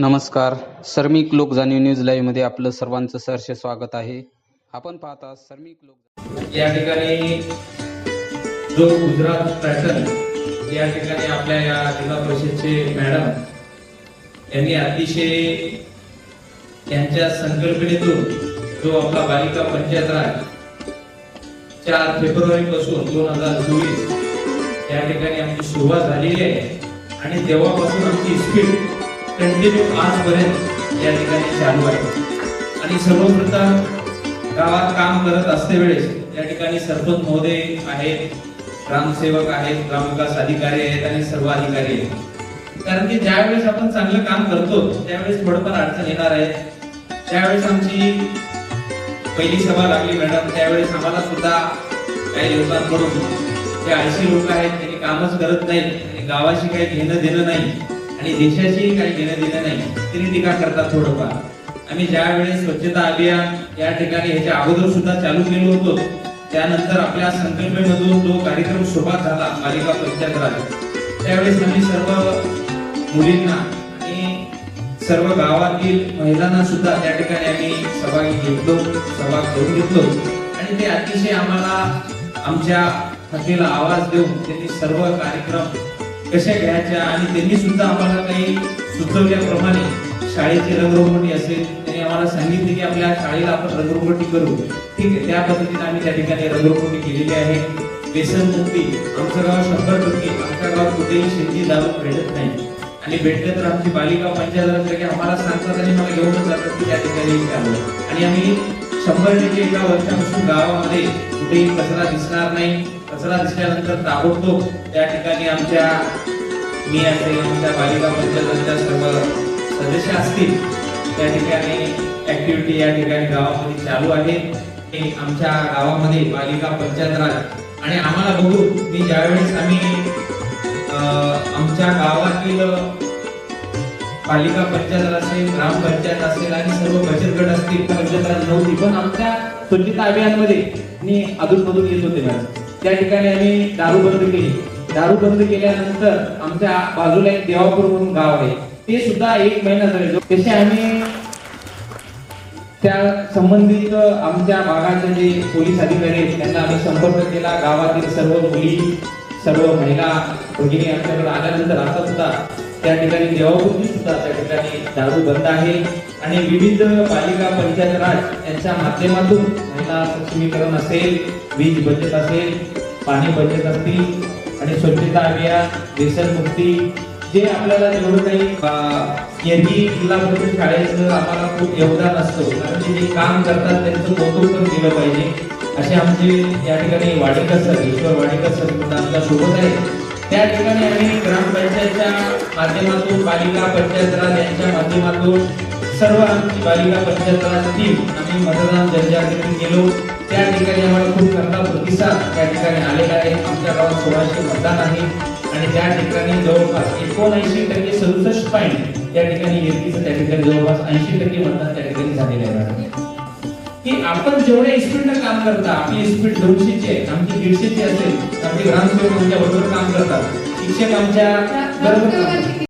नमस्कार. सर्मिक लोक जाणीव न्यूज लाईव्हमध्ये आपलं सर्वांचं सहर्ष स्वागत आहे. आपण पाहता सर्मिक लोक या ठिकाणी जो गुजरात पॅटर्न या ठिकाणी आपल्या या जिल्हा परिषदचे मॅडम यांनी अतिशय त्यांच्या संकल्पनेतून जो आपला बालिका पंचायत राज चार फेब्रुवारी पासून दोन हजार चोवीस या ठिकाणी आमची सुरुवात झालेली आहे. आणि तेव्हापासून आमची स्पीड कंटिन्यू आजपर्यंत या ठिकाणी चालू आहे. आणि सर्वप्रथम गावात काम करत असते वेळेस या ठिकाणी सरपंच महोदय आहेत ग्रामसेवक आहेत ग्रामविकास अधिकारी आहेत आणि सर्व अधिकारी आहेत. कारण की ज्यावेळेस आपण चांगलं काम करतो त्यावेळेस थोडंफार अडचण येणार आहे. त्यावेळेस आमची पहिली सभा लागली मॅडम त्यावेळेस आम्हाला सुद्धा काही लोकांकडून जे आळशी लोक आहेत त्यांनी कामच करत नाहीत आणि गावाशी काही घेणं देणं नाही. आणि देशाशी काही घेणं देणं नाही तरी टीका करतात थोडंफार. आम्ही ज्या वेळेस स्वच्छता अभियान या ठिकाणी ह्याच्या अगोदर सुद्धा चालू केलो होतो त्यानंतर आपल्या संकल्पेमधून तो कार्यक्रम सुरुवात झाला मालिका पंचायत राज त्यावेळेस आम्ही सर्व मुलींना आणि सर्व गावातील महिलांना सुद्धा त्या ठिकाणी आम्ही सहभागी घेतलो सहभाग करून घेतलो. आणि ते अतिशय आम्हाला आमच्या हाकेला आवाज देऊन त्यांनी सर्व कार्यक्रम कशा घ्यायच्या आणि त्यांनी सुद्धा आम्हाला काही सुचवल्याप्रमाणे शाळेची रंगरंगोटी असेल त्यांनी आम्हाला सांगितले की आपल्या शाळेला आपण रंगरंगोटी करू. ठीक आहे त्या पद्धतीने आम्ही त्या ठिकाणी रंगरंगोटी केलेली आहे. व्यसन मुक्ती आमचं गाव शंभर टक्के आमच्या गावात कुठेही शेती दारू भेटत नाही. आणि भेटले तर आमची बालिका पंचायत की आम्हाला सांगतात आणि मला घेऊनच जातात की त्या ठिकाणी आणि आम्ही शंभर टक्के एका वर्षापासून गावामध्ये कुठेही कचरा दिसणार नाही. कचरा दिसल्यानंतर ताबडतोब त्या ठिकाणी आमच्या मी असेल आमच्या बालिका पंचायतच्या सर्व सदस्य असतील त्या ठिकाणी ऍक्टिव्हिटी या ठिकाणी गावामध्ये चालू आहे. हे आमच्या गावामध्ये बालिका पंचायत राज. आणि आम्हाला बघू मी ज्यावेळेस आम्ही अं, आमच्या गावातील पालिका पंचायत असेल ग्रामपंचायत असेल आणि सर्व बचत गट असतील पंचायत राज नव्हती पण आमच्या स्वच्छता अभियानमध्ये मी अधूनमधून येत होते मॅडम. त्या ठिकाणी आम्ही दारू बंद केली. दारू बंद केल्यानंतर आमच्या बाजूला एक देवापूर म्हणून गाव आहे. ते सुद्धा एक महिना झाले. तसे आम्ही त्या संबंधित आमच्या भागाचे जे पोलीस अधिकारी आहेत त्यांना आम्ही संपर्क केला. गावातील सर्व मुली सर्व महिला भगिनी आमच्याकडे आल्यानंतर आता सुद्धा त्या ठिकाणी देवापूर्वी सुद्धा त्या ठिकाणी दारू बंद आहे. आणि विविध पालिका पंचायत राज यांच्या माध्यमातून महिला सक्षमीकरण असेल वीज बचत असेल पाणी बचत असतील आणि स्वच्छता अभियान व्यसनमुक्ती जे आपल्याला जेवढं काही यांनी जिल्हा परिषद शाळेचं आम्हाला खूप योगदान असतं. कारण ते जे काम करतात त्यांचं कौतुक पण केलं पाहिजे. असे आमचे या ठिकाणी वाडेकर सर ईश्वर वाडेकर सर सुद्धा आमच्यासोबत आहे त्या ठिकाणी आम्ही ग्रामपंचायतच्या माध्यमातून बालिका पंचायत राज यांच्या माध्यमातून सर्व आमची बालिका पंचायत राज टीम आम्ही मतदान जनजागृती केलो. त्या ठिकाणी आम्हाला खूप चांगला प्रतिसाद त्या ठिकाणी आलेला आहे. आमच्या गावात सोळाशे मतदान आहे. आणि त्या ठिकाणी जवळपास एकोणऐंशी टक्के सदुसष्ट पॉईंट त्या ठिकाणी व्यक्तीचं त्या ठिकाणी जवळपास ऐंशी टक्के मतदान त्या ठिकाणी झालेलं आहे. की आपण जेवढ्या इस्पीडनं काम करता आपली स्पीड दोनशेची आहे आमची दीडशेची असेल आपली ग्रामसेवक आमच्या बरोबर काम करतात. शिक्षक आमच्या बरोबर